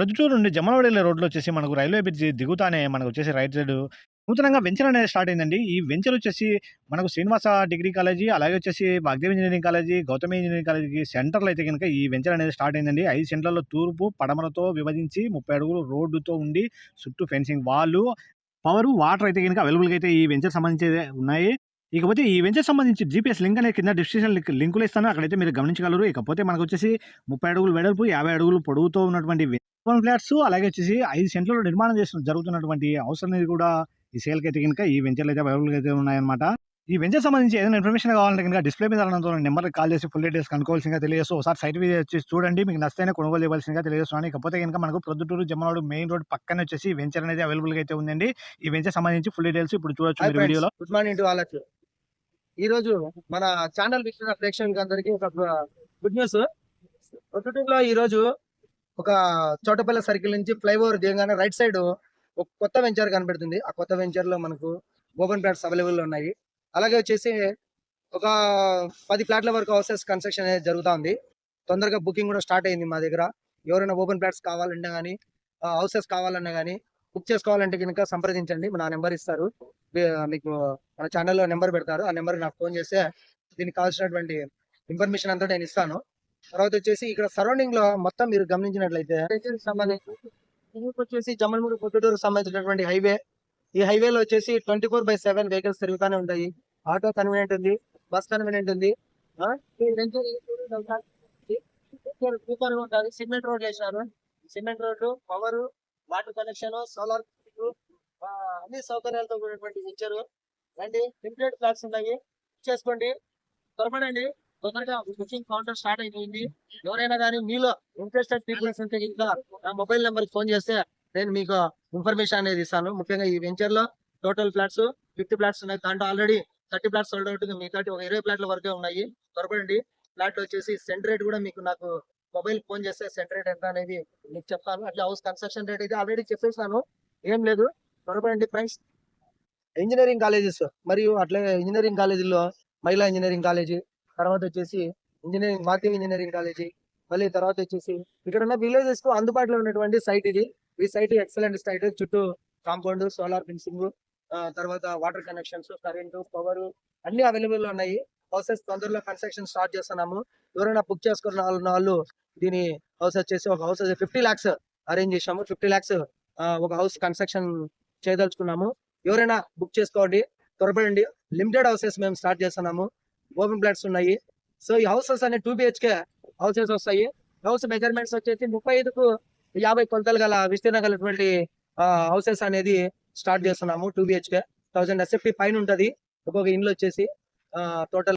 ప్రొద్దుటూరు నుండి జమనవడేళ్ళ రోడ్లో వచ్చేసి మనకు రైల్వే బ్రిడ్జ్ దిగుతానే మనకు వచ్చేసి రైట్ సైడ్ నూతనంగా వెంచర్ అనేది స్టార్ట్ అయిందండి. ఈ వెంచర్ వచ్చేసి మనకు శ్రీనివాస డిగ్రీ కాలేజీ అలాగే వచ్చేసి Bhagyadevi engineering college Gautami engineering కాలేజీకి సెంటర్లు అయితే కనుక ఈ వెంచర్ అనేది స్టార్ట్ అయిందండి. ఐదు సెంటర్లో తూర్పు పడమరతో విభజించి ముప్పై అడుగులు రోడ్డుతో ఉండి చుట్టూ ఫెన్సింగ్ వాళ్ళు పవర్ వాటర్ అయితే కనుక అవైలబుల్గా అయితే ఈ వెంచర్ సంబంధించి ఉన్నాయి. ఇకపోతే ఈ వెంచర్ సంబంధించి జీపీఎస్ లింక్ అనేది కింద డిస్క్రిప్షన్ లింక్ లింకులు ఇస్తాను. అక్కడైతే మీరు గమనించగలరు. ఇకపోతే మనకు వచ్చేసి ముప్పై అడుగులు వెడల్పు యాభై అడుగులు పొడవుతో ఉన్నటువంటి ఓపెన్ ఫ్లాట్స్ అలాగే వచ్చేసి ఐదు సెంట్లలో నిర్మాణం చేస్తున్న జరుగుతున్నటువంటి అనేది కూడా ఈ సేల్కి అయితే కనుక ఈ వెంచర్లు అయితే అవైలబుల్గా అయితే ఉన్నాయన్నమాట. ఈ వెంచర్ సంబంధించి ఏదైనా ఇన్ఫర్మేషన్ కావాలంటే కనుక డిస్ప్లే మీద రావడంతో నెంబర్కి కాల్ చేసి ఫుల్ డీటెయిల్స్ కనుక్కోవాల్సిందిగా తెలియజేస్తూ ఒకసారి సైట్ మీద వచ్చి చూడండి మీకు నచ్చితేనే కొనుగోలు చేయవలసిందిగా తెలియజేస్తున్నాను ఇకపోతే కనుక మనకు ప్రొద్దుటూరు జమ్మనాడు మెయిన్ రోడ్ పక్కనే వచ్చేసి వెంచర్ అనేది అవైలబుల్గా అయితే ఉందండి. ఈ వెంచర్ సంబంధించి ఫుల్ డీటెయిల్స్ ఇప్పుడు చూడొచ్చు మీరు వీడియోలో. Good morning to all of ఈ రోజు మన ఛానల్ వీక్షణ ప్రేక్షకులకి అందరికీ ఒక గుడ్ న్యూస్లో ఈ రోజు ఒక చోటపల్లి సర్కిల్ నుంచి ఫ్లైఓవర్ దిగగానే రైట్ సైడ్ ఒక కొత్త వెంచర్ కనబడుతుంది. ఆ కొత్త వెంచర్లో మనకు ఓపెన్ ప్లాట్స్ అవైలబుల్ ఉన్నాయి. అలాగే వచ్చేసి ఒక పది ఫ్లాట్ల వరకు హౌసెస్ కన్స్ట్రక్షన్ అనేది జరుగుతూ ఉంది. తొందరగా బుకింగ్ కూడా స్టార్ట్ అయింది మా దగ్గర. ఎవరైనా ఓపెన్ ప్లాట్స్ కావాలన్నా కానీ హౌసెస్ కావాలన్నా కానీ బుక్ చేసుకోవాలంటే కనుక సంప్రదించండి. నా నెంబర్ ఇస్తారు. మీకు మన ఛానల్లో నెంబర్ పెడతారు. ఆ నెంబర్ నాకు ఫోన్ చేస్తే దీనికి కావాల్సినటువంటి ఇన్ఫర్మేషన్ అంతా నేను ఇస్తాను. తర్వాత వచ్చేసి ఇక్కడ సరౌండింగ్లో మొత్తం మీరు గమనించినట్లయితే వచ్చేసి జమ్మలమూడి పొద్దుటూరు సంబంధించినటువంటి హైవే ఈ హైవేలో వచ్చేసి twenty four by seven vehicles తిరుగుతూనే ఉంటాయి. ఆటో కన్వీనియంట్ ఉంది బస్ కన్వీనియంట్ ఉంది. ఉంటుంది. సూపర్గా ఉంటుంది. సిమెంట్ రోడ్ వేసినారు cement road power water connection solar అన్ని సౌకర్యాలతో కూడినటువంటి వెంచర్ రండి లిమిటెడ్ ఫ్లాట్స్ ఉన్నాయి. చేసుకోండి త్వరపడండి. తొందరగా బుకింగ్ కౌంటర్ స్టార్ట్ అయిపోయింది. ఎవరైనా కానీ మీలో ఇంట్రెస్టెడ్ పీపుల్స్ ఉంటే ఇంకా నా మొబైల్ నెంబర్ ఫోన్ చేస్తే నేను మీకు ఇన్ఫర్మేషన్ అనేది ఇస్తాను. ముఖ్యంగా ఈ వెంచర్లో టోటల్ ఫ్లాట్స్ ఫిఫ్టీ ఫ్లాట్స్ ఉన్నాయి. దాంట్లో already thirty flats sold out మిగతా ఒక ఇరవై ఫ్లాట్ల వరకే ఉన్నాయి. త్వరపడండి. ఫ్లాట్ వచ్చేసి సెంట్ రేట్ కూడా మీకు నాకు మొబైల్ ఫోన్ చేస్తే సెంట్ రేట్ ఎంత అనేది మీకు చెప్తాను. అట్లా హౌస్ కన్స్ట్రక్షన్ రేట్ అయితే ఆల్రెడీ చెప్పేసాను ఏం లేదు. త్వరపడండి ఫ్రెండ్స్ ఇంజనీరింగ్ కాలేజెస్ మరియు అట్లే ఇంజనీరింగ్ కాలేజీలో మహిళా ఇంజనీరింగ్ కాలేజీ తర్వాత వచ్చేసి ఇంజనీరింగ్ మాధ్యమిక ఇంజనీరింగ్ కాలేజీ మళ్ళీ తర్వాత వచ్చేసి ఇక్కడ ఉన్న విలేజెస్కు అందుబాటులో ఉన్నటువంటి సైట్ ఇది. ఈ సైట్ ఎక్సలెంట్ సైట్ చుట్టూ కాంపౌండ్ సోలార్ ఫెన్సింగ్ తర్వాత వాటర్ కనెక్షన్స్ కరెంటు పవర్ అన్ని అవైలబుల్ ఉన్నాయి. హౌసెస్ తొందరలో కన్స్ట్రక్షన్ స్టార్ట్ చేస్తున్నాము. ఎవరైనా బుక్ చేసుకున్న వాళ్ళు దీని హౌస్ వచ్చేసి ఒక హౌస్ ఫిఫ్టీ ల్యాక్స్ అరేంజ్ చేసాము ఫిఫ్టీ ల్యాక్స్ ఒక హౌస్ కన్స్ట్రక్షన్ చేయదలుచుకున్నాము. ఎవరైనా బుక్ చేసుకోండి త్వరపడండి. లిమిటెడ్ హౌసెస్ మేము స్టార్ట్ చేస్తున్నాము. ఓపెన్ ప్లాట్స్ ఉన్నాయి. సో ఈ హౌసెస్ అనే టూ బిహెచ్కే హౌసెస్ వస్తాయి. హౌస్ మెజర్మెంట్స్ వచ్చేసి ముప్పై ఐదుకు యాభై కొలతలు గల విస్తీర్ణ గలటువంటి హౌసెస్ అనేది స్టార్ట్ చేస్తున్నాము టూ బిహెచ్కే థౌసండ్ ఎస్ఎఫ్టీ పైన ఉంటది. ఒక్కొక్క ఇండ్లు వచ్చేసి టోటల్